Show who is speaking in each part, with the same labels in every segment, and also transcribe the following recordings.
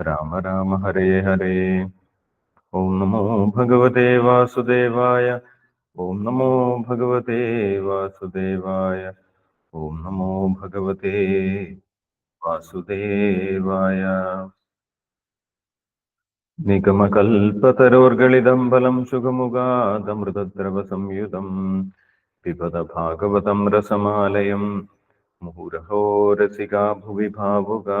Speaker 1: രാമ രാമ ഹരേ ഹരേ ഓം നമോ ഭഗവതേ വാസുദേവായ ഓം നമോ ഭഗവതേ വാസുദേവായ ഓം നമോ ഭഗവതേ വാസുദേവായ നിഗമകൽപ്പതരോർഗളിതം ബലം സുഖമുഖാദമൃതദ്രവ സംയുതം പിബത ഭാഗവതം രസമാലയം മുഹുരഹോ രസികാ ഭുവി ഭാവുകാ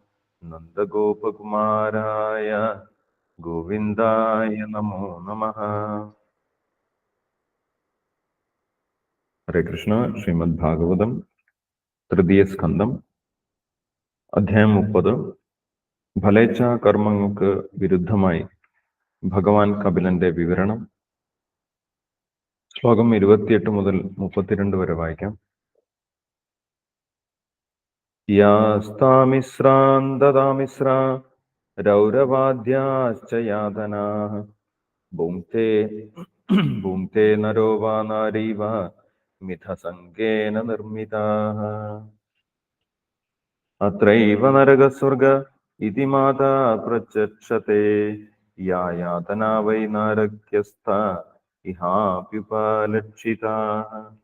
Speaker 1: നന്ദഗോപകുമാരായ ഗോവിന്ദായ നമോ നമ. ഹരേ കൃഷ്ണ ശ്രീമദ് ഭാഗവതം തൃതീയ സ്കന്ധം അധ്യായം മുപ്പത്. ഫലേച്ഛ കർമ്മങ്ങൾക്ക് വിരുദ്ധമായി ഭഗവാൻ കപിലന്റെ വിവരണം. ശ്ലോകം ഇരുപത്തിയെട്ട് മുതൽ മുപ്പത്തിരണ്ട് വരെ വായിക്കാം. യാസ്താമിശ്രാന്തതാമിശ്ര രൗരവാദ്യാശ്ച യാതനാ. ഭുങ്ക്തേ ഭുങ്ക്തേ നരോ വാ നാരീ വാ മിഥസംഗേന നിർമ്മിതാः. അത്രൈവ നരകസ്വർഗ ഇതി മാതാ പ്രചക്ഷത്തെ യാ യാതനാ വൈ നാരക്യസ്ഥ ഇഹാപ്യുപലക്ഷിതാः.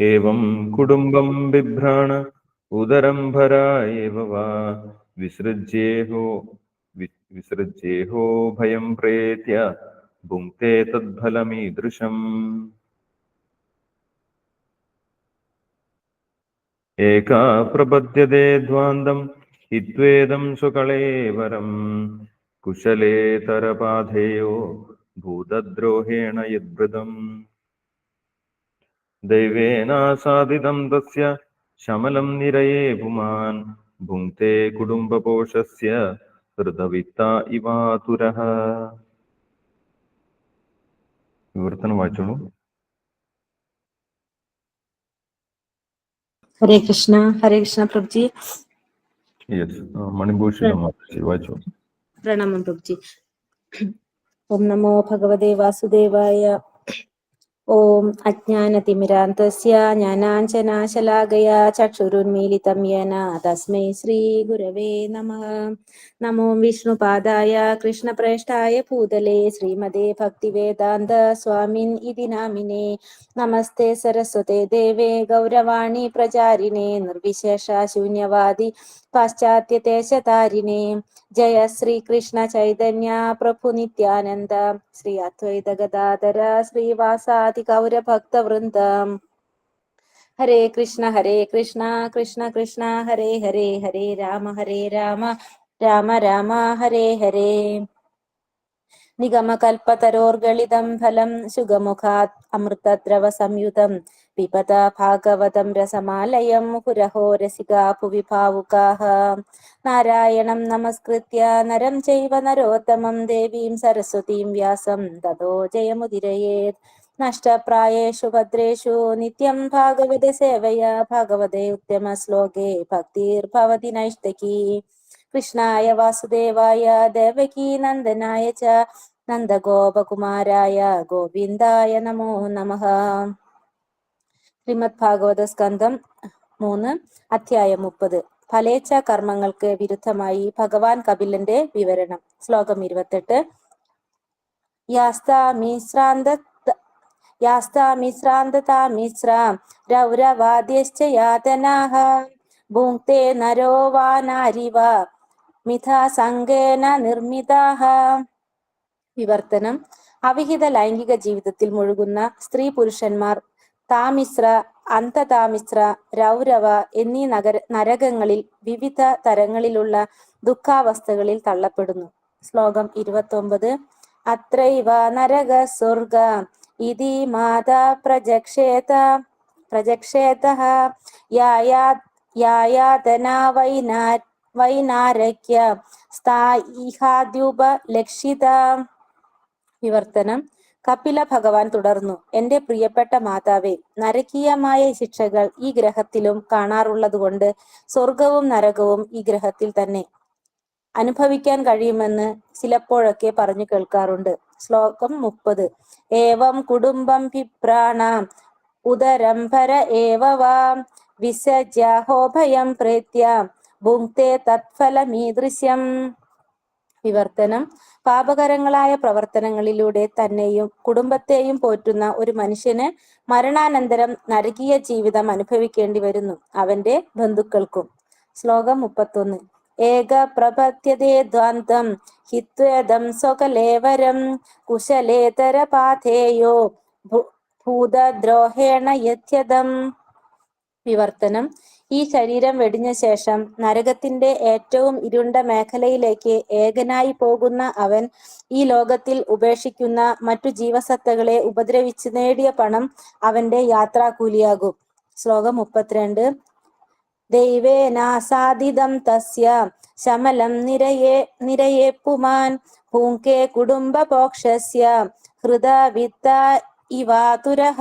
Speaker 1: ഏവം കുടുംബം ബിഭ്രാണ ഉദരം ഭരാ ഏവ വാ. വിസൃജ്യേഹോ വിസൃജ്യേഹോ ഭയം പ്രേത്യ ഭുങ്ക്തേ തദ്ഫലമീദൃശം. ഏകാ പ്രപദ്യതേ ദ്വാന്തം ഇത്വേദം സുകളേവരം കുശലേതരപാധേയോ ഭൂതദ്രോഹേണ യദ്വൃതം. दैवेनासादितं तस्य शमलं निरये पुमान् भुङ्क्ते कुटुम्बपोषस्य हृदवित्ता इवातुरः വിവർത്തനം വായിച്ചോളൂ
Speaker 2: ഹരേ കൃഷ്ണ ഹരേ കൃഷ്ണ പ്രഭുജി
Speaker 1: യെസ് മണിഭൂഷണം വായിച്ചോളൂ
Speaker 2: പ്രണാമം പ്രഭുജി ഓം നമോ ഭഗവതേ വാസുദേവായ ഓം അജ്ഞാനതിമിരാന്തസ്യ ജ്ഞാനാഞ്ജനാശലാകയ ചക്ഷുരുന്മീലിതം യേന തസ്മൈ ശ്രീ ഗുരവേ നമ നമോ വിഷ്ണുപാദായ കൃഷ്ണപ്രേഷ്ഠായ ഭൂതലേ ശ്രീമതേ ഭക്തിവേദാന്ത സ്വാമിൻ ഇതി നാമിനെ നമസ്തേ സരസ്വതേ ദേവേ ഗൗരവാണി പ്രചാരിണേ നിർവിശേഷ ശൂന്യവാദി പാശ്ചാത്യദേശതാരിണേ ജയ ശ്രീ കൃഷ്ണ ചൈതന്യ പ്രഭു നിത്യാനന്ദ. ശ്രീ അദ്വൈത ഗദാധര ശ്രീവാസാദി ഗൗരഭക്ത വൃന്ദം. ഹരേ കൃഷ്ണ ഹരേ കൃഷ്ണ കൃഷ്ണ കൃഷ്ണ ഹരേ ഹരേ ഹരേ രാമ ഹരേ രാമ രാമ രാമ ഹരേ ഹരേ. നിഗമകൽപ്പതരോർഗളിതം ഫലം സുഗമുഖാത് അമൃതദ്രവ സംയുതം. പിബത ഭാഗവതം രസമാലയം മുഹുരഹോ രസികാ ഭുവി ഭാവുകാः നാരായണം നമസ്കൃത്യ നരം ചൈവ നരോത്തമം ദേവീം സരസ്വതീം വ്യാസം തതോ ജയമുദിരയേത് നഷ്ടപ്രായേഷു ഭദ്രേഷു നിത്യം ഭാഗവത സേവയ ഭാഗവതേ ഉത്തമ ശ്ലോകേ ഭക്തിർഭവതി നൈഷ്ടകി കൃഷ്ണായ വാസുദേവായ ദേവകീ നന്ദനായ ച നന്ദഗോപകുമാരായ ഗോവിന്ദായ നമോ നമഃ ശ്രീമദ് ഭാഗവത സ്കന്ധം മൂന്ന് അധ്യായം മുപ്പത്. ഫലേച്ഛ കർമ്മങ്ങൾക്ക് വിരുദ്ധമായി ഭഗവാൻ കപിലന്റെ വിവരണം. ശ്ലോകം ഇരുപത്തെട്ട്. രൗരവാദ്യശ്ച നരോ വിവർത്തനം. അവിഹിത ലൈംഗിക ജീവിതത്തിൽ മുഴുകുന്ന സ്ത്രീ പുരുഷന്മാർ താമിശ്ര അന്തതാമിശ്ര രൗരവ എന്നീ നഗര നരകങ്ങളിൽ വിവിധ തരങ്ങളിലുള്ള ദുഃഖാവസ്ഥകളിൽ തള്ളപ്പെടുന്നു. ശ്ലോകം ഇരുപത്തൊമ്പത്. അത്രൈവ നരക സ്വർഗ ഇതി മാതാ പ്രജക്ഷേത പ്രജക്ഷേത. യായാ യായാതനാ വൈനാ വൈനാരക്യ സ്ഥായിഹാദ്യുപലക്ഷിത. വിവർത്തനം. കപില ഭഗവാൻ തുടർന്നു. എന്റെ പ്രിയപ്പെട്ട മാതാവേ നരകീയമായ ശിക്ഷകൾ ഈ ഗ്രഹത്തിലും കാണാറുള്ളതുകൊണ്ട് സ്വർഗവും നരകവും ഈ ഗ്രഹത്തിൽ തന്നെ. അനുഭവിക്കാൻ കഴിയുമെന്ന് ചിലപ്പോഴൊക്കെ പറഞ്ഞു കേൾക്കാറുണ്ട്. ശ്ലോകം മുപ്പത്. ഏവം കുടുംബം പിപ്രാണാം ഉദരം ഭര ഏവവാം വിസജ്യാഹോഭയം പ്രേത്യ ഭുങ്ക്തേ തത്ഫലമീദൃശ്യം. വിവർത്തനം. പാപകരങ്ങളായ പ്രവർത്തനങ്ങളിലൂടെ തന്നെയും കുടുംബത്തെയും പോറ്റുന്ന ഒരു മനുഷ്യന് മരണാനന്തരം നരകീയ ജീവിതം അനുഭവിക്കേണ്ടി വരുന്നു അവന്റെ ബന്ധുക്കൾക്കും. ശ്ലോകം മുപ്പത്തൊന്ന്. ഏക പ്രപത്യതേ ദ്വാന്തം ഹിത്വേദം സ്വകലേവരം കുശലേതര പാഥേയോ ഭൂതദ്രോഹേണ യഥ്യതം. വിവർത്തനം. ഈ ശരീരം വെടിഞ്ഞ ശേഷം നരകത്തിന്റെ ഏറ്റവും ഇരുണ്ട മേഖലയിലേക്ക് ഏകനായി പോകുന്ന അവൻ ഈ ലോകത്തിൽ ഉപേക്ഷിക്കുന്ന മറ്റു ജീവസത്തകളെ ഉപദ്രവിച്ച് നേടിയ പണം അവന്റെ യാത്രാക്കൂലിയാകും. ശ്ലോകം മുപ്പത്തിരണ്ട്. ദൈവേനാസാദിതം തസ്യ. ശമലം നിരയേ നിരയേ പുമാൻ കുടുംബപോക്ഷസ്യ ഹൃദവിത്ത ഇവാതുരഃ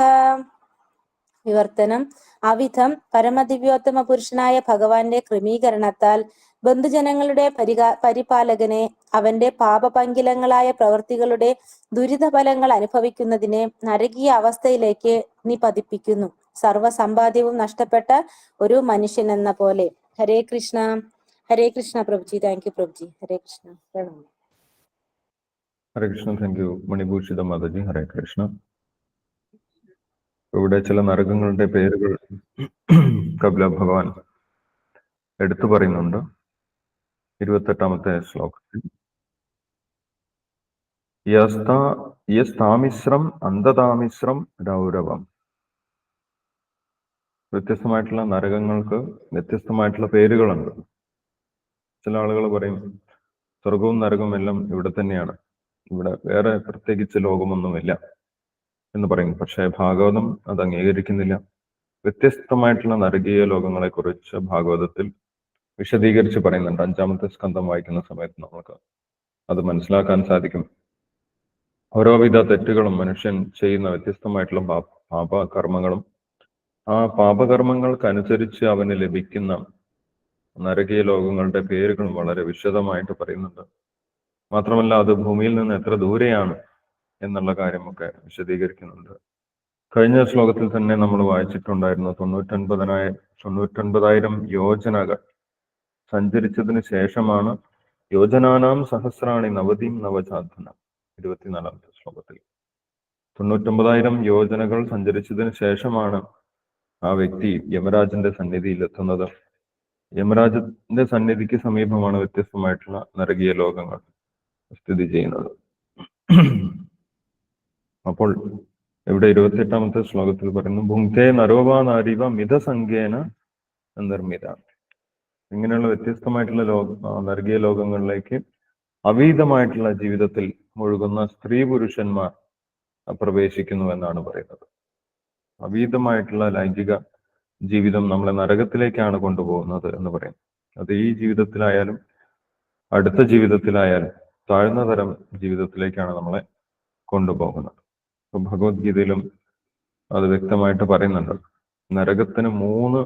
Speaker 2: വിവർത്തനം. അവിധം പരമദിവ്യോത്തമ പുരുഷനായ ഭഗവാന്റെ ക്രമീകരണത്താൽ ബന്ധുജനങ്ങളുടെ പരികാ പരിപാലകനെ അവന്റെ പാപപങ്കിലങ്ങളായ പ്രവൃത്തികളുടെ ദുരിതഫലങ്ങൾ അനുഭവിക്കുന്നതിനെ നരകീയ അവസ്ഥയിലേക്ക് നീ പതിപ്പിക്കുന്നു സർവസമ്പാദ്യവും നഷ്ടപ്പെട്ട ഒരു മനുഷ്യൻ എന്ന പോലെ. Hare Krishna. Hare Krishna പ്രഭുജി. Thank you Prabhuji. ഹരേ കൃഷ്ണ. പ്രണാമം
Speaker 1: Hare Krishna. Thank you Manibhushita Mataji. ഹരേ കൃഷ്ണ. ഇവിടെ ചില നരകങ്ങളുടെ പേരുകൾ കപില ഭഗവാൻ എടുത്തു പറയുന്നുണ്ട്. ഇരുപത്തെട്ടാമത്തെ ശ്ലോകത്തിൽ. യസ്താ യസ്താമിശ്രം അന്ധതാമിശ്രം രൗരവം. വ്യത്യസ്തമായിട്ടുള്ള നരകങ്ങൾക്ക് വ്യത്യസ്തമായിട്ടുള്ള പേരുകളുണ്ട്. ചില ആളുകൾ പറയും സ്വർഗവും നരകവും എല്ലാം ഇവിടെ തന്നെയാണ്. ഇവിടെ വേറെ പ്രത്യേകിച്ച് ലോകമൊന്നുമില്ല. എന്ന് പറയുന്നു. പക്ഷേ ഭാഗവതം അത് അംഗീകരിക്കുന്നില്ല. വ്യത്യസ്തമായിട്ടുള്ള നരകീയ ലോകങ്ങളെ കുറിച്ച് ഭാഗവതത്തിൽ വിശദീകരിച്ച് പറയുന്നുണ്ട്. അഞ്ചാമത്തെ സ്കന്ധം വായിക്കുന്ന സമയത്ത് നമുക്ക് അത് മനസ്സിലാക്കാൻ സാധിക്കും. ഓരോവിധ തെറ്റുകളും മനുഷ്യൻ ചെയ്യുന്ന വ്യത്യസ്തമായിട്ടുള്ള പാപ പാപകർമ്മങ്ങളും ആ പാപകർമ്മങ്ങൾക്കനുസരിച്ച് അവന് ലഭിക്കുന്ന നരകീയ ലോകങ്ങളുടെ പേരുകളും വളരെ വിശദമായിട്ട് പറയുന്നുണ്ട്. മാത്രമല്ല അത് ഭൂമിയിൽ നിന്ന് എത്ര ദൂരെയാണ് എന്നുള്ള കാര്യമൊക്കെ വിശദീകരിക്കുന്നുണ്ട്. കഴിഞ്ഞ ശ്ലോകത്തിൽ തന്നെ നമ്മൾ വായിച്ചിട്ടുണ്ടായിരുന്ന തൊണ്ണൂറ്റൊൻപതിനായ തൊണ്ണൂറ്റൊൻപതായിരം യോജനകൾ സഞ്ചരിച്ചതിന് ശേഷമാണ് യോജനാനാം സഹസ്രാണി നവതിയും നവചാധനം ഇരുപത്തിനാലാമത്തെ ശ്ലോകത്തിൽ. തൊണ്ണൂറ്റൊമ്പതായിരം യോജനകൾ സഞ്ചരിച്ചതിന് ശേഷമാണ് ആ വ്യക്തി യമരാജന്റെ സന്നിധിയിൽ എത്തുന്നത് യമരാജന്റെ സന്നിധിക്ക് സമീപമാണ് വ്യത്യസ്തമായിട്ടുള്ള നരകീയ ലോകങ്ങൾ സ്ഥിതി ചെയ്യുന്നത്. അപ്പോൾ ഇവിടെ ഇരുപത്തിയെട്ടാമത്തെ ശ്ലോകത്തിൽ പറയുന്നു ഭുങ്ക്തേ നരോവാ നാരിവ മിതസംഖ്യേന നിർമ്മിത. ഇങ്ങനെയുള്ള വ്യത്യസ്തമായിട്ടുള്ള ലോക നർഗീയ ലോകങ്ങളിലേക്ക് അവീതമായിട്ടുള്ള ജീവിതത്തിൽ മുഴുകുന്ന സ്ത്രീ പുരുഷന്മാർ പ്രവേശിക്കുന്നു എന്നാണ് പറയുന്നത്. അവീതമായിട്ടുള്ള ലൈംഗിക ജീവിതം നമ്മളെ നരകത്തിലേക്കാണ് കൊണ്ടുപോകുന്നത് എന്ന് പറയും അത് ഈ ജീവിതത്തിലായാലും അടുത്ത ജീവിതത്തിലായാലും താഴ്ന്ന തരം ജീവിതത്തിലേക്കാണ് നമ്മളെ കൊണ്ടുപോകുന്നത്. അപ്പൊ ഭഗവത്ഗീതയിലും അത് വ്യക്തമായിട്ട് പറയുന്നുണ്ട്. നരകത്തിന് മൂന്ന്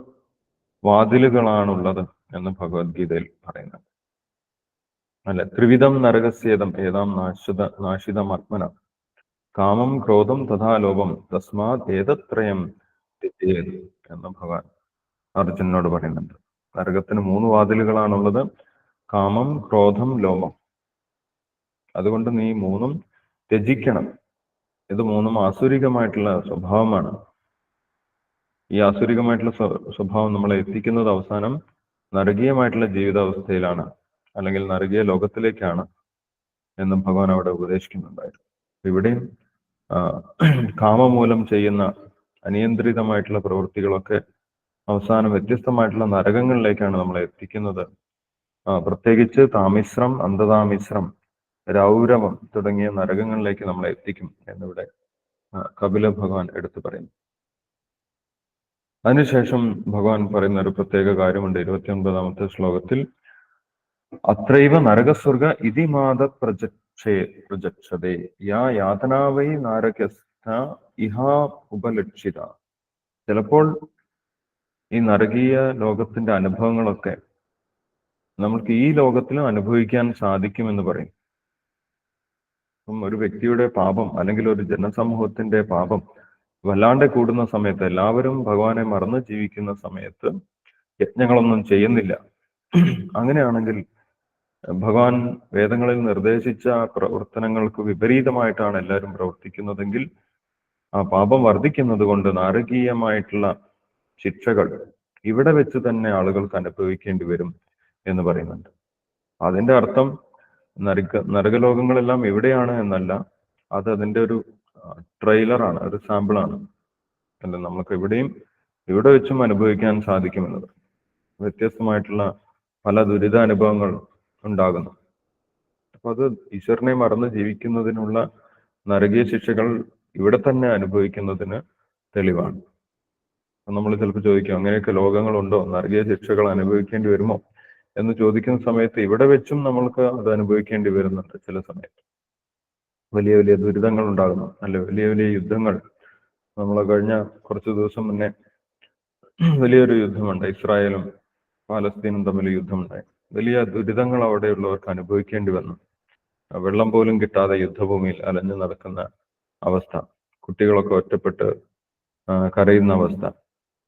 Speaker 1: വാതിലുകളാണുള്ളത് എന്ന് ഭഗവത്ഗീതയിൽ പറയുന്നുണ്ട്. അല്ല ത്രിവിധം നരകസ്യേതം ഏതാം നാശിത നാശിതം ആത്മന കാമം ക്രോധം തഥാ ലോപം തസ്മാത് ഏതത്രയം എന്ന് ഭഗവാൻ അർജുനോട് പറയുന്നുണ്ട്. നരകത്തിന് മൂന്ന് വാതിലുകളാണുള്ളത് കാമം ക്രോധം ലോപം. അതുകൊണ്ട് നീ മൂന്നും ത്യജിക്കണം. ഇത് മൂന്നും ആസുരികമായിട്ടുള്ള സ്വഭാവമാണ്. ഈ ആസുരികമായിട്ടുള്ള സ്വഭാവം നമ്മളെ എത്തിക്കുന്നത് അവസാനം നരകീയമായിട്ടുള്ള ജീവിതാവസ്ഥയിലാണ് അല്ലെങ്കിൽ നരകീയ ലോകത്തിലേക്കാണ് എന്ന് ഭഗവാൻ അവിടെ ഉപദേശിക്കുന്നുണ്ടായിരുന്നു. ഇവിടെയും കാമമൂലം ചെയ്യുന്ന അനിയന്ത്രിതമായിട്ടുള്ള പ്രവൃത്തികളൊക്കെ അവസാനം വ്യത്യസ്തമായിട്ടുള്ള നരകങ്ങളിലേക്കാണ് നമ്മളെ എത്തിക്കുന്നത്. പ്രത്യേകിച്ച് താമിശ്രം അന്ധതാമിശ്രം രൗരവം തുടങ്ങിയ നരകങ്ങളിലേക്ക് നമ്മളെ എത്തിക്കും എന്നിവിടെ കപില ഭഗവാൻ എടുത്തു പറയുന്നു. അതിനുശേഷം ഭഗവാൻ പറയുന്ന ഒരു പ്രത്യേക കാര്യമുണ്ട്. ഇരുപത്തി ഒൻപതാമത്തെ ശ്ലോകത്തിൽ അത്രൈവ നരകസ്വർഗ ഇതിമാത പ്രജക്ഷേ പ്രജക്ഷതേ യാ യാതനാവൈ നാരകസ്ഥ ഇഹാ ഉപലക്ഷിത. ചിലപ്പോൾ ഈ നരകീയ ലോകത്തിന്റെ അനുഭവങ്ങളൊക്കെ നമ്മൾക്ക് ഈ ലോകത്തിലും അനുഭവിക്കാൻ സാധിക്കുമെന്ന് പറയും. ഒരു വ്യക്തിയുടെ പാപം അല്ലെങ്കിൽ ഒരു ജനസമൂഹത്തിന്റെ പാപം വല്ലാണ്ട് കൂടുന്ന സമയത്ത് എല്ലാവരും ഭഗവാനെ മറന്ന് ജീവിക്കുന്ന സമയത്ത് യജ്ഞങ്ങളൊന്നും ചെയ്യുന്നില്ല. അങ്ങനെയാണെങ്കിൽ ഭഗവാൻ വേദങ്ങളിൽ നിർദ്ദേശിച്ച പ്രവർത്തനങ്ങൾക്ക് വിപരീതമായിട്ടാണ് എല്ലാവരും പ്രവർത്തിക്കുന്നതെങ്കിൽ ആ പാപം വർദ്ധിക്കുന്നത് കൊണ്ട് നാരകീയമായിട്ടുള്ള ശിക്ഷകൾ ഇവിടെ വെച്ച് തന്നെ ആളുകൾക്ക് അനുഭവിക്കേണ്ടി വരും എന്ന് പറയുന്നുണ്ട്. അതിന്റെ അർത്ഥം നരക നരകലോകങ്ങളെല്ലാം എവിടെയാണ് എന്നല്ല അത് അതിന്റെ ഒരു ട്രെയിലറാണ് ഒരു സാമ്പിളാണ് അല്ല നമുക്ക് എവിടെയും ഇവിടെ വെച്ചും അനുഭവിക്കാൻ സാധിക്കുമെന്നത് വ്യത്യസ്തമായിട്ടുള്ള പല ദുരിതാനുഭവങ്ങൾ ഉണ്ടാകുന്നു. അപ്പൊ അത് ഈശ്വരനെ മറന്ന് ജീവിക്കുന്നതിനുള്ള നരകീയ ശിക്ഷകൾ ഇവിടെ തന്നെ അനുഭവിക്കുന്നതിന് തെളിവാണ്. നമ്മൾ ചിലപ്പോൾ ചോദിക്കും അങ്ങനെയൊക്കെ ലോകങ്ങളുണ്ടോ? നരകീയ ശിക്ഷകൾ അനുഭവിക്കേണ്ടി വരുമോ? എന്ന് ചോദിക്കുന്ന സമയത്ത് ഇവിടെ വെച്ചും നമ്മൾക്ക് അത് അനുഭവിക്കേണ്ടി വരുന്നുണ്ട് ചില സമയത്ത്. വലിയ വലിയ ദുരിതങ്ങൾ ഉണ്ടാകുന്നു. അല്ലെ വലിയ വലിയ യുദ്ധങ്ങൾ. നമ്മൾ കഴിഞ്ഞ കുറച്ച് ദിവസം മുന്നേ വലിയൊരു യുദ്ധമുണ്ട്. ഇസ്രായേലും പാലസ്തീനും തമ്മിൽ യുദ്ധമുണ്ടായി. വലിയ ദുരിതങ്ങൾ അവിടെയുള്ളവർക്ക് അനുഭവിക്കേണ്ടി വന്നു. വെള്ളം പോലും കിട്ടാതെ യുദ്ധഭൂമിയിൽ അലഞ്ഞു നടക്കുന്ന അവസ്ഥ. കുട്ടികളൊക്കെ ഒറ്റപ്പെട്ട് കരയുന്ന അവസ്ഥ.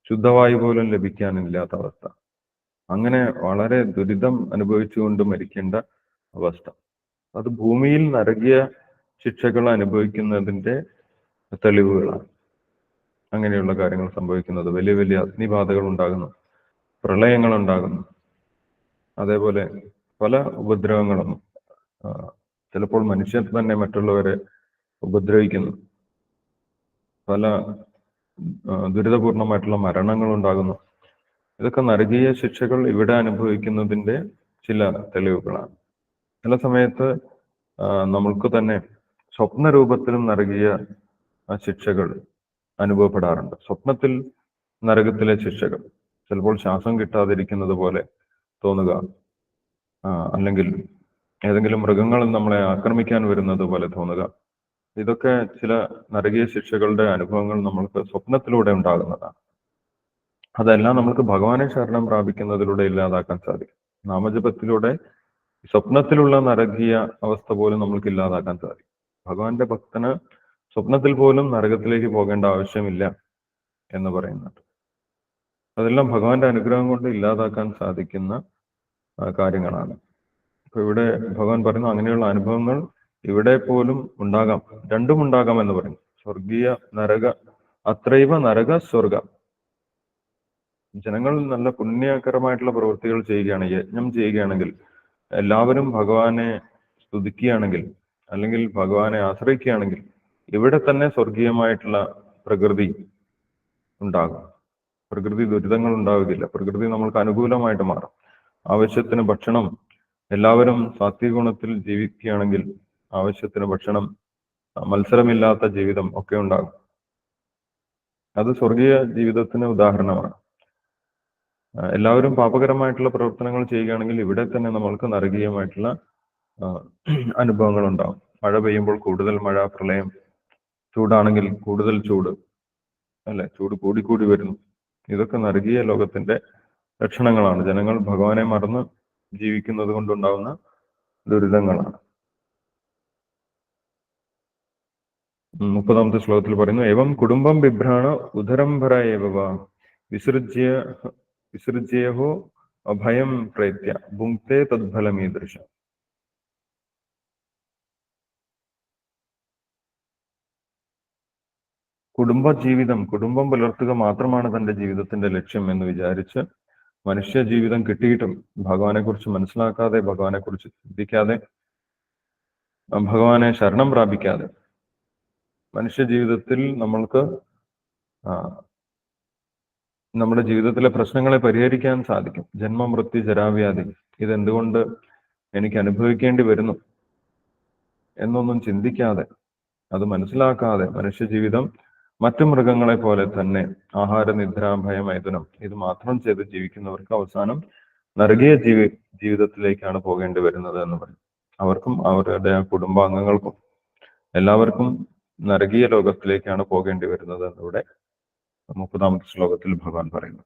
Speaker 1: ശുദ്ധവായു പോലും ലഭിക്കാനില്ലാത്ത അവസ്ഥ. അങ്ങനെ വളരെ ദുരിതം അനുഭവിച്ചുകൊണ്ട് മരിക്കേണ്ട അവസ്ഥ. അത് ഭൂമിയിൽ നരകിയ ശിക്ഷകൾ അനുഭവിക്കുന്നതിന്റെ തെളിവുകളാണ്. അങ്ങനെയുള്ള കാര്യങ്ങൾ സംഭവിക്കുന്നത്. വലിയ വലിയ അഗ്നിബാധകൾ ഉണ്ടാകുന്നു. പ്രളയങ്ങൾ ഉണ്ടാകുന്നു. അതേപോലെ പല ഉപദ്രവങ്ങളും ചിലപ്പോൾ മനുഷ്യർ തന്നെ മറ്റുള്ളവരെ ഉപദ്രവിക്കുന്നു. പല ദുരിതപൂർണമായിട്ടുള്ള മരണങ്ങൾ ഉണ്ടാകുന്നു. ഇതൊക്കെ നരകീയ ശിക്ഷകൾ ഇവിടെ അനുഭവിക്കുന്നതിന്റെ ചില തെളിവുകളാണ്. ചില സമയത്ത് നമ്മൾക്ക് തന്നെ സ്വപ്ന രൂപത്തിലും നരകീയ ശിക്ഷകൾ അനുഭവപ്പെടാറുണ്ട്. സ്വപ്നത്തിൽ നരകത്തിലെ ശിക്ഷകൾ. ചിലപ്പോൾ ശ്വാസം കിട്ടാതിരിക്കുന്നത് പോലെ തോന്നുക അല്ലെങ്കിൽ ഏതെങ്കിലും മൃഗങ്ങൾ നമ്മളെ ആക്രമിക്കാൻ വരുന്നത് പോലെ തോന്നുക. ഇതൊക്കെ ചില നരകീയ ശിക്ഷകളുടെ അനുഭവങ്ങൾ നമ്മൾക്ക് സ്വപ്നത്തിലൂടെ ഉണ്ടാകുന്നതാണ്. അതെല്ലാം നമുക്ക് ഭഗവാനെ ശരണം പ്രാപിക്കുന്നതിലൂടെ ഇല്ലാതാക്കാൻ സാധിക്കും. നാമജപത്തിലൂടെ സ്വപ്നത്തിലുള്ള നരകീയ അവസ്ഥ പോലും നമ്മൾക്ക് ഇല്ലാതാക്കാൻ സാധിക്കും. ഭഗവാന്റെ ഭക്തന് സ്വപ്നത്തിൽ പോലും നരകത്തിലേക്ക് പോകേണ്ട ആവശ്യമില്ല എന്ന് പറയുന്നുണ്ട്. അതെല്ലാം ഭഗവാന്റെ അനുഗ്രഹം കൊണ്ട് ഇല്ലാതാക്കാൻ സാധിക്കുന്ന കാര്യങ്ങളാണ്. ഇപ്പൊ ഇവിടെ ഭഗവാൻ പറയുന്നു അങ്ങനെയുള്ള അനുഭവങ്ങൾ ഇവിടെ പോലും ഉണ്ടാകാം രണ്ടും ഉണ്ടാകാം എന്ന് പറയുന്നു. സ്വർഗീയ നരക അത്രൈവ നരക സ്വർഗ. ജനങ്ങൾ നല്ല പുണ്യകരമായിട്ടുള്ള പ്രവൃത്തികൾ ചെയ്യുകയാണ് യജ്ഞം ചെയ്യുകയാണെങ്കിൽ എല്ലാവരും ഭഗവാനെ സ്തുതിക്കുകയാണെങ്കിൽ അല്ലെങ്കിൽ ഭഗവാനെ ആശ്രയിക്കുകയാണെങ്കിൽ ഇവിടെ തന്നെ സ്വർഗീയമായിട്ടുള്ള പ്രകൃതി ഉണ്ടാകും. പ്രകൃതി ദുരിതങ്ങൾ ഉണ്ടാവുകയില്ല. പ്രകൃതി നമ്മൾക്ക് അനുകൂലമായിട്ട് മാറും. ആവശ്യത്തിന് ഭക്ഷണം എല്ലാവരും സാത്വിക ഗുണത്തിൽ ജീവിക്കുകയാണെങ്കിൽ ആവശ്യത്തിന് ഭക്ഷണം മത്സരമില്ലാത്ത ജീവിതം ഒക്കെ ഉണ്ടാകും. അത് സ്വർഗീയ ജീവിതത്തിന് ഉദാഹരണമാണ്. എല്ലാവരും പാപകരമായിട്ടുള്ള പ്രവർത്തനങ്ങൾ ചെയ്യുകയാണെങ്കിൽ ഇവിടെ തന്നെ നമ്മൾക്ക് നരകീയമായിട്ടുള്ള അനുഭവങ്ങൾ ഉണ്ടാവും മഴ പെയ്യുമ്പോൾ കൂടുതൽ മഴ പ്രളയം ചൂടാണെങ്കിൽ കൂടുതൽ ചൂട് അല്ലെ? ചൂട് കൂടിക്കൂടി വരുന്നു. ഇതൊക്കെ നരകീയ ലോകത്തിന്റെ ലക്ഷണങ്ങളാണ്. ജനങ്ങൾ ഭഗവാനെ മറന്ന് ജീവിക്കുന്നത് കൊണ്ടുണ്ടാവുന്ന ദുരിതങ്ങളാണ്. മുപ്പതാമത്തെ ശ്ലോകത്തിൽ പറയുന്നു ഏവം കുടുംബം ബിഭ്രാണ ഉദരംഭര ഏവ വിസൃജ്യ വിസൃജ്യേഹോ അഭയം പ്രേത്യ ഭുങ്ക്തേ തദ്ഫലമീദൃശ കുടുംബ ജീവിതം കുടുംബം പുലർത്തുക മാത്രമാണ് തന്റെ ജീവിതത്തിന്റെ ലക്ഷ്യം എന്ന് വിചാരിച്ച് മനുഷ്യ ജീവിതം കിട്ടിയിട്ടും ഭഗവാനെ മനസ്സിലാക്കാതെ ഭഗവാനെ കുറിച്ച് ചിന്തിക്കാതെ ഭഗവാനെ ശരണം പ്രാപിക്കാതെ മനുഷ്യ ജീവിതത്തിൽ നമ്മൾക്ക് നമ്മുടെ ജീവിതത്തിലെ പ്രശ്നങ്ങളെ പരിഹരിക്കാൻ സാധിക്കും. ജന്മ മൃത്യു ജരാവ്യാധി ഇതെന്തുകൊണ്ട് എനിക്ക് അനുഭവിക്കേണ്ടി വരുന്നു എന്നൊന്നും ചിന്തിക്കാതെ അത് മനസ്സിലാക്കാതെ മനുഷ്യ ജീവിതം മറ്റു മൃഗങ്ങളെ പോലെ തന്നെ ആഹാര നിദ്ര ഭയമൈഥുനം ഇത് മാത്രം ചെയ്ത് ജീവിക്കുന്നവർക്ക് അവസാനം നരകീയ ജീവി ജീവിതത്തിലേക്കാണ് പോകേണ്ടി വരുന്നത് എന്ന് പറയും. അവർക്കും അവരുടെ കുടുംബാംഗങ്ങൾക്കും എല്ലാവർക്കും നരകീയ ലോകത്തിലേക്കാണ് പോകേണ്ടി വരുന്നത് എന്നിവിടെ മുപ്പതാമത്തെ ശ്ലോകത്തിൽ ഭഗവാൻ പറയുന്നു.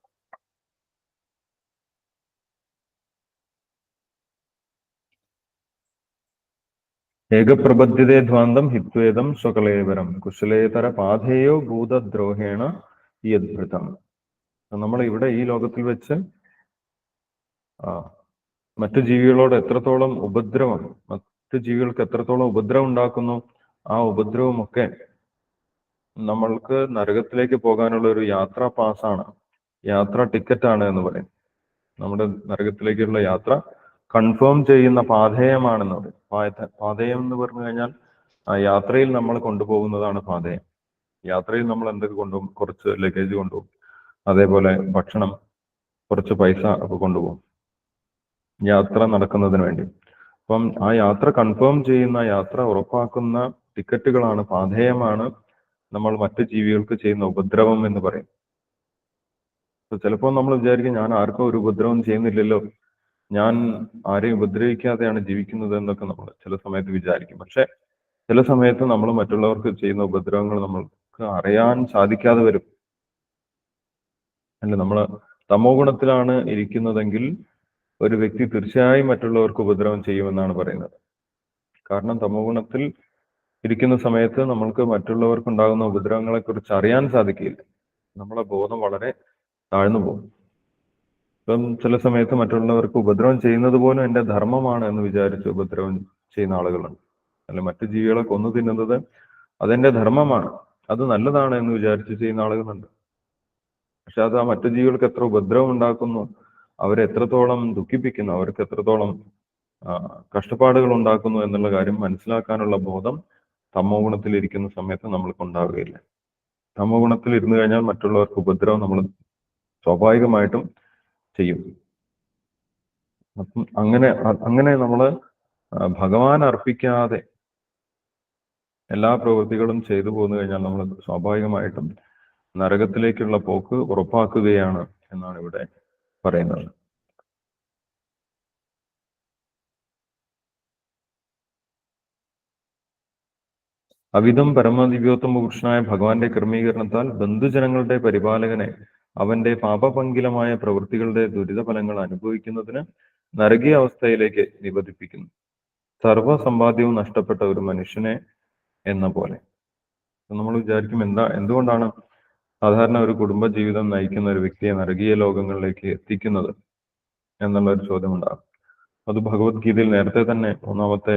Speaker 1: ഏകപ്രബദ്ധ്യതേ ധ്വാന്തം ഹിത്വേദം സ്വകലേവരം. കുശലേതര പാധേയോ ഭൂതദ്രോഹേണ യദ്ഭൃതം. നമ്മൾ ഇവിടെ ഈ ലോകത്തിൽ വെച്ച് മറ്റു ജീവികളോട് എത്രത്തോളം ഉപദ്രവം മറ്റു ജീവികൾക്ക് എത്രത്തോളം ഉപദ്രവം ഉണ്ടാക്കുന്നു ആ ഉപദ്രവമൊക്കെ നമ്മൾക്ക് നരകത്തിലേക്ക് പോകാനുള്ള ഒരു യാത്രാ പാസ്സാണ്. യാത്രാ ആണ് എന്ന് പറയും. നമ്മുടെ നരകത്തിലേക്കുള്ള യാത്ര കൺഫേം ചെയ്യുന്ന പാതേയമാണെന്ന് പറയും. പാത- പാഥേയം എന്ന് പറഞ്ഞു കഴിഞ്ഞാൽ യാത്രയിൽ നമ്മൾ കൊണ്ടുപോകുന്നതാണ് പാതേയം. യാത്രയിൽ നമ്മൾ എന്തൊക്കെ കൊണ്ടുപോകും? കുറച്ച് ലഗേജ് കൊണ്ടുപോകും. അതേപോലെ ഭക്ഷണം കുറച്ച് പൈസ ഒക്കെ കൊണ്ടുപോകും. യാത്ര നടക്കുന്നതിന് വേണ്ടി. അപ്പം ആ യാത്ര കൺഫേം ചെയ്യുന്ന യാത്ര ഉറപ്പാക്കുന്ന ടിക്കറ്റുകളാണ് പാഥേയമാണ് നമ്മൾ മറ്റു ജീവികൾക്ക് ചെയ്യുന്ന ഉപദ്രവം എന്ന് പറയും. ചിലപ്പോൾ നമ്മൾ വിചാരിക്കും ഞാൻ ആർക്കും ഒരു ഉപദ്രവം ചെയ്യുന്നില്ലല്ലോ. ഞാൻ ആരെയും ഉപദ്രവിക്കാതെയാണ് ജീവിക്കുന്നത് എന്നൊക്കെ നമ്മൾ ചില സമയത്ത് വിചാരിക്കും. പക്ഷെ ചില സമയത്ത് നമ്മൾ മറ്റുള്ളവർക്ക് ചെയ്യുന്ന ഉപദ്രവങ്ങൾ നമ്മൾക്ക് അറിയാൻ സാധിക്കാതെ വരും. അല്ല? നമ്മൾ തമോ ഗുണത്തിലാണ് ഇരിക്കുന്നതെങ്കിൽ ഒരു വ്യക്തി തീർച്ചയായും മറ്റുള്ളവർക്ക് ഉപദ്രവം ചെയ്യുമെന്നാണ് പറയുന്നത്. കാരണം തമോ ഗുണത്തിൽ ഇരിക്കുന്ന സമയത്ത് നമ്മൾക്ക് മറ്റുള്ളവർക്ക് ഉണ്ടാകുന്ന ഉപദ്രവങ്ങളെ കുറിച്ച് അറിയാൻ സാധിക്കില്ല. നമ്മളെ ബോധം വളരെ താഴ്ന്നു പോകും. ഇപ്പം ചില സമയത്ത് മറ്റുള്ളവർക്ക് ഉപദ്രവം ചെയ്യുന്നത് പോലും എന്റെ ധർമ്മമാണ് എന്ന് വിചാരിച്ച് ഉപദ്രവം ചെയ്യുന്ന ആളുകളുണ്ട്. അല്ല മറ്റു ജീവികളെ കൊന്നു തിന്നുന്നത് അതെന്റെ ധർമ്മമാണ്. അത് നല്ലതാണ് എന്ന് വിചാരിച്ച് ചെയ്യുന്ന ആളുകളുണ്ട്. പക്ഷെ അത് ആ മറ്റു ജീവികൾക്ക് എത്ര ഉപദ്രവം ഉണ്ടാക്കുന്നു അവരെ എത്രത്തോളം ദുഃഖിപ്പിക്കുന്നു അവർക്ക് എത്രത്തോളം കഷ്ടപ്പാടുകൾ ഉണ്ടാക്കുന്നു എന്നുള്ള കാര്യം മനസ്സിലാക്കാനുള്ള ബോധം തമോ ഗുണത്തിൽ ഇരിക്കുന്ന സമയത്ത് നമ്മൾക്ക് ഉണ്ടാവുകയില്ല തമോ ഗുണത്തിൽ ഇരുന്നു കഴിഞ്ഞാൽ മറ്റുള്ളവർക്ക് ഉപദ്രവം നമ്മൾ സ്വാഭാവികമായിട്ടും ചെയ്യും. അപ്പം അങ്ങനെ അങ്ങനെ നമ്മൾ ഭഗവാൻ അർപ്പിക്കാതെ എല്ലാ പ്രവൃത്തികളും ചെയ്തു പോന്നു കഴിഞ്ഞാൽ നമ്മൾ സ്വാഭാവികമായിട്ടും നരകത്തിലേക്കുള്ള പോക്ക് ഉറപ്പാക്കുകയാണ് എന്നാണ് ഇവിടെ പറയുന്നത്. അവിധം പരമദിവ്യോത്തമ പുരുഷനായ ഭഗവാന്റെ ക്രമീകരണത്താൽ ബന്ധുജനങ്ങളുടെ പരിപാലകനെ അവന്റെ പാപപങ്കിലമായ പ്രവൃത്തികളുടെ ദുരിതഫലങ്ങൾ അനുഭവിക്കുന്നതിന് നരകീയ അവസ്ഥയിലേക്ക് നിബന്ധിപ്പിക്കുന്നു. സർവസമ്പാദ്യവും നഷ്ടപ്പെട്ട ഒരു മനുഷ്യനെ എന്ന പോലെ. നമ്മൾ വിചാരിക്കും എന്താ എന്തുകൊണ്ടാണ് സാധാരണ ഒരു കുടുംബ ജീവിതം നയിക്കുന്ന ഒരു വ്യക്തിയെ നരകീയ ലോകങ്ങളിലേക്ക് എത്തിക്കുന്നത് എന്നുള്ള ഒരു ചോദ്യം ഉണ്ടാകും അത് ഭഗവത്ഗീതയിൽ നേരത്തെ തന്നെ ഒന്നാമത്തെ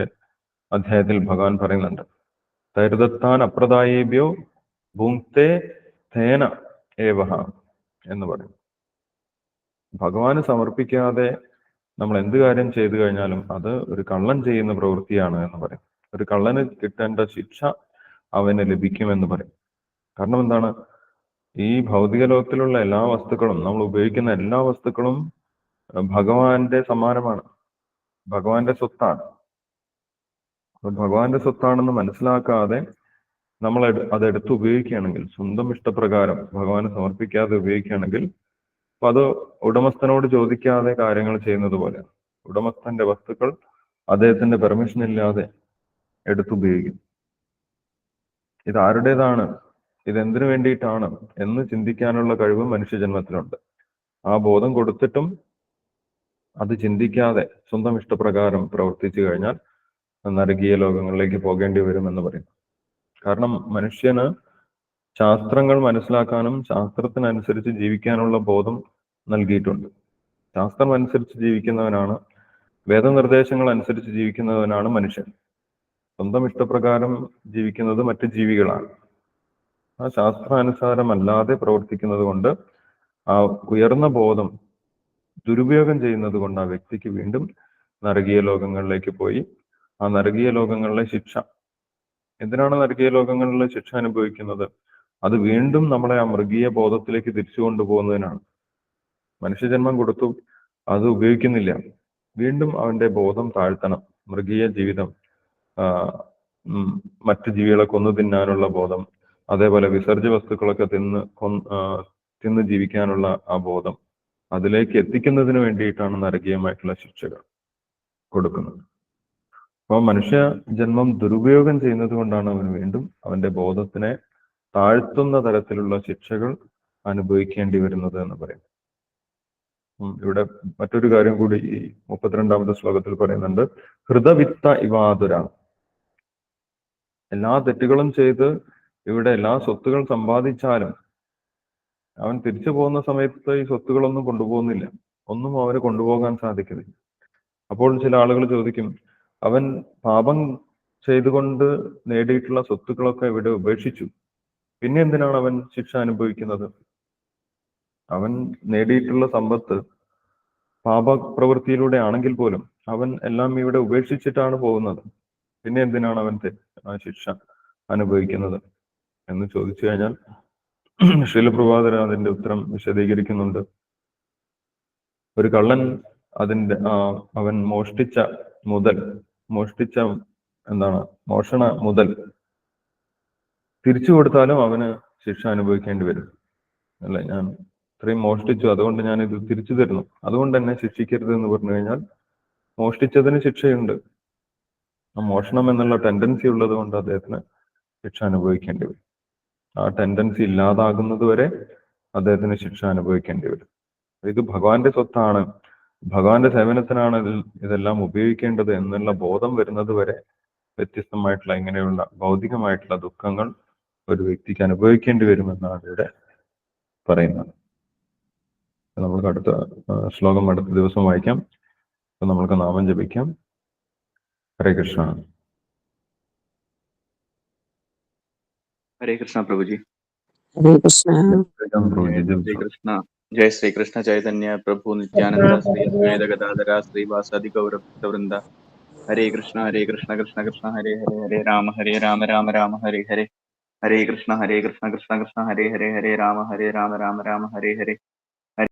Speaker 1: അധ്യായത്തിൽ ഭഗവാൻ പറയുന്നുണ്ട്. തൈർദത്താൻ അപ്രദായേബ്യോ ഭുങ്ക്തേ തേന ഏവഹ എന്ന് പറയും. ഭഗവാന് സമർപ്പിക്കാതെ നമ്മൾ എന്ത് കാര്യം ചെയ്തു കഴിഞ്ഞാലും അത് ഒരു കള്ളൻ ചെയ്യുന്ന പ്രവൃത്തിയാണ് എന്ന് പറയും. ഒരു കള്ളന് കിട്ടേണ്ട ശിക്ഷ അവന് ലഭിക്കുമെന്ന് പറയും. കാരണം എന്താണ്? ഈ ഭൗതിക ലോകത്തിലുള്ള എല്ലാ വസ്തുക്കളും നമ്മൾ ഉപയോഗിക്കുന്ന എല്ലാ വസ്തുക്കളും ഭഗവാന്റെ സമ്മാനമാണ്. ഭഗവാന്റെ സ്വത്താണ്. ഭഗവാന്റെ സ്വത്താണെന്ന് മനസ്സിലാക്കാതെ നമ്മൾ അത് എടുത്ത് ഉപയോഗിക്കുകയാണെങ്കിൽ സ്വന്തം ഇഷ്ടപ്രകാരം ഭഗവാനെ സമർപ്പിക്കാതെ ഉപയോഗിക്കുകയാണെങ്കിൽ അപ്പൊ അത് ഉടമസ്ഥനോട് ചോദിക്കാതെ കാര്യങ്ങൾ ചെയ്യുന്നത് പോലെ ഉടമസ്ഥന്റെ വസ്തുക്കൾ അദ്ദേഹത്തിന്റെ പെർമിഷൻ ഇല്ലാതെ എടുത്തുപയോഗിക്കും ഇത് ആരുടേതാണ്? ഇത് എന്തിനു വേണ്ടിയിട്ടാണ് എന്ന് ചിന്തിക്കാനുള്ള കഴിവ് മനുഷ്യജന്മത്തിലുണ്ട്. ആ ബോധം കൊടുത്തിട്ടും അത് ചിന്തിക്കാതെ സ്വന്തം ഇഷ്ടപ്രകാരം പ്രവർത്തിച്ചു കഴിഞ്ഞാൽ നരകീയ ലോകങ്ങളിലേക്ക് പോകേണ്ടി വരുമെന്ന് പറയുന്നു. കാരണം മനുഷ്യന് ശാസ്ത്രങ്ങൾ മനസ്സിലാക്കാനും ശാസ്ത്രത്തിനനുസരിച്ച് ജീവിക്കാനുള്ള ബോധം നൽകിയിട്ടുണ്ട്. ശാസ്ത്രം അനുസരിച്ച് ജീവിക്കുന്നവനാണ് വേദനിർദ്ദേശങ്ങൾ അനുസരിച്ച് ജീവിക്കുന്നവനാണ് മനുഷ്യൻ. സ്വന്തം ഇഷ്ടപ്രകാരം ജീവിക്കുന്നത് മറ്റു ജീവികളാണ്. ആ ശാസ്ത്രാനുസാരമല്ലാതെ പ്രവർത്തിക്കുന്നത് കൊണ്ട് ആ ഉയർന്ന ബോധം ദുരുപയോഗം ചെയ്യുന്നത് കൊണ്ട് ആ വ്യക്തിക്ക് വീണ്ടും നരകീയ ലോകങ്ങളിലേക്ക് പോയി ആ നരകീയ ലോകങ്ങളിലെ ശിക്ഷ. എന്തിനാണ് നരകീയ ലോകങ്ങളിലെ ശിക്ഷ അനുഭവിക്കുന്നത്? അത് വീണ്ടും നമ്മളെ ആ മൃഗീയ ബോധത്തിലേക്ക് തിരിച്ചു കൊണ്ടുപോകുന്നതിനാണ്. മനുഷ്യജന്മം കൊടുത്തു അത് ഉപയോഗിക്കുന്നില്ല. വീണ്ടും അവന്റെ ബോധം താഴ്ത്തണം. മൃഗീയ ജീവിതം മറ്റു ജീവികളെ കൊന്നു തിന്നാനുള്ള ബോധം അതേപോലെ വിസർജ്യ വസ്തുക്കളൊക്കെ തിന്ന് തിന്ന് ജീവിക്കാനുള്ള ആ ബോധം അതിലേക്ക് എത്തിക്കുന്നതിന് വേണ്ടിയിട്ടാണ് നരകീയമായിട്ടുള്ള ശിക്ഷകൾ കൊടുക്കുന്നത്. അപ്പോൾ മനുഷ്യ ജന്മം ദുരുപയോഗം ചെയ്യുന്നത് കൊണ്ടാണ് അവന് വീണ്ടും അവന്റെ ബോധത്തിനെ താഴ്ത്തുന്ന തരത്തിലുള്ള ശിക്ഷകൾ അനുഭവിക്കേണ്ടി വരുന്നത് എന്ന് പറയും. ഇവിടെ മറ്റൊരു കാര്യം കൂടി ഈ മുപ്പത്തിരണ്ടാമത്തെ ശ്ലോകത്തിൽ പറയുന്നുണ്ട്. ഹൃദവിത്ത ഇവാതുര എല്ലാ തെറ്റുകളും ചെയ്ത് ഇവിടെ എല്ലാ സ്വത്തുകൾ സമ്പാദിച്ചാലും അവൻ തിരിച്ചു പോകുന്ന സമയത്ത് ഈ സ്വത്തുകളൊന്നും കൊണ്ടുപോകുന്നില്ല. ഒന്നും അവന് കൊണ്ടുപോകാൻ സാധിക്കുന്നില്ല അപ്പോൾ ചില ആളുകൾ ചോദിക്കും അവൻ പാപം ചെയ്തുകൊണ്ട് നേടിയിട്ടുള്ള സ്വത്തുക്കളൊക്കെ ഇവിടെ ഉപേക്ഷിച്ചു. പിന്നെ എന്തിനാണ് അവൻ ശിക്ഷ അനുഭവിക്കുന്നത്? അവൻ നേടിയിട്ടുള്ള സമ്പത്ത് പാപപ്രവൃത്തിയിലൂടെ ആണെങ്കിൽ പോലും അവൻ എല്ലാം ഇവിടെ ഉപേക്ഷിച്ചിട്ടാണ് പോകുന്നത്. പിന്നെ എന്തിനാണ് അവൻ ശിക്ഷ അനുഭവിക്കുന്നത്? എന്ന് ചോദിച്ചു കഴിഞ്ഞാൽ ശീലപ്രഭാതരൻ അതിന്റെ ഉത്തരം വിശദീകരിക്കുന്നുണ്ട്. ഒരു കള്ളൻ അതിന്റെ അവൻ മോഷ്ടിച്ച മുതൽ മോഷ്ടിച്ച എന്താണ്? മോഷണ മുതൽ തിരിച്ചു കൊടുത്താലും അവന് ശിക്ഷ അനുഭവിക്കേണ്ടി വരും. അല്ലെ? ഞാൻ ഇത്രയും മോഷ്ടിച്ചു. അതുകൊണ്ട് ഞാൻ ഇത് തിരിച്ചു തരുന്നു. അതുകൊണ്ട് തന്നെ ശിക്ഷിക്കരുത് എന്ന് പറഞ്ഞു കഴിഞ്ഞാൽ മോഷ്ടിച്ചതിന് ശിക്ഷയുണ്ട്. ആ മോഷണം എന്നുള്ള ടെൻഡൻസി ഉള്ളത് കൊണ്ട് അദ്ദേഹത്തിന് ശിക്ഷ അനുഭവിക്കേണ്ടി വരും. ആ ടെൻഡൻസി ഇല്ലാതാകുന്നത് വരെ അദ്ദേഹത്തിന് ശിക്ഷ അനുഭവിക്കേണ്ടി വരും. ഇത് ഭഗവാന്റെ സ്വത്താണ്. ഭഗവാന്റെ സേവനത്തിനാണ് ഇതിൽ ഇതെല്ലാം ഉപയോഗിക്കേണ്ടത് എന്നുള്ള ബോധം വരുന്നത് വരെ വ്യത്യസ്തമായിട്ടുള്ള ഇങ്ങനെയുള്ള ഭൗതികമായിട്ടുള്ള ദുഃഖങ്ങൾ ഒരു വ്യക്തിക്ക് അനുഭവിക്കേണ്ടി വരുമെന്നാണ് ഇവിടെ പറയുന്നത്. നമുക്ക് അടുത്ത ശ്ലോകം അടുത്ത ദിവസം വായിക്കാം. അപ്പൊ നമ്മൾക്ക് നാമം ജപിക്കാം. ഹരേ കൃഷ്ണ.
Speaker 2: ഹരേ കൃഷ്ണ
Speaker 1: പ്രഭുജി.
Speaker 3: ഹരേ
Speaker 1: കൃഷ്ണ.
Speaker 3: ഹരേ കൃഷ്ണ. जय श्री कृष्ण चैतन्य प्रभु नित्यानंद श्री अद्वैत गदाधर श्रीवासादि हरे कृष्ण हरे कृष्ण कृष्ण कृष्ण हरे हरे हरे राम हरे राम राम राम हरे हरे। हरे कृष्ण हरे कृष्ण कृष्ण कृष्ण हरे हरे हरे राम हरे राम राम राम हरे हरे।